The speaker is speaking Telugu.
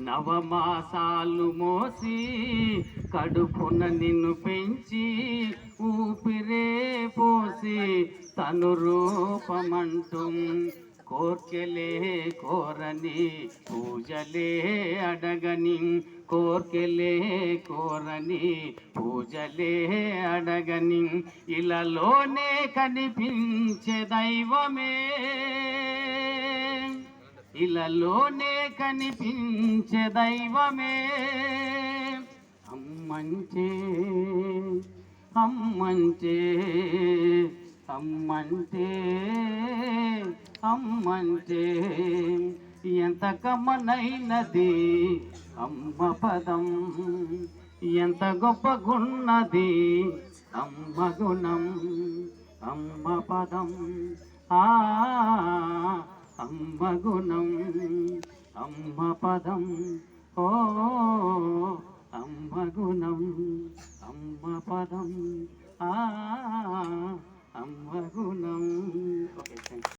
నవమాసాలు మోసి కడుపున నిన్ను పెంచి ఊపిరే పోసి తను రూపమంటూ. కోర్కెలే కోరని పూజలే అడగని. కోర్కెలే కోరని పూజలే అడగని. ఇలాలోనే కనిపించే దైవమే. ఇలలోనే కనిపించే దైవమే. అమ్మంచే అమ్మంచే అమ్మంటే అమ్మంటే ఎంత కమ్మనైనది అమ్మ పదం ఎంత గొప్పగున్నది అమ్మ గుణం అమ్మ పదం. ఆ అమ్మ గుణం అమ్మ పదం. ఓ అమ్మ గుణం అమ్మ పదం. ఆ అమ్మ గుణం.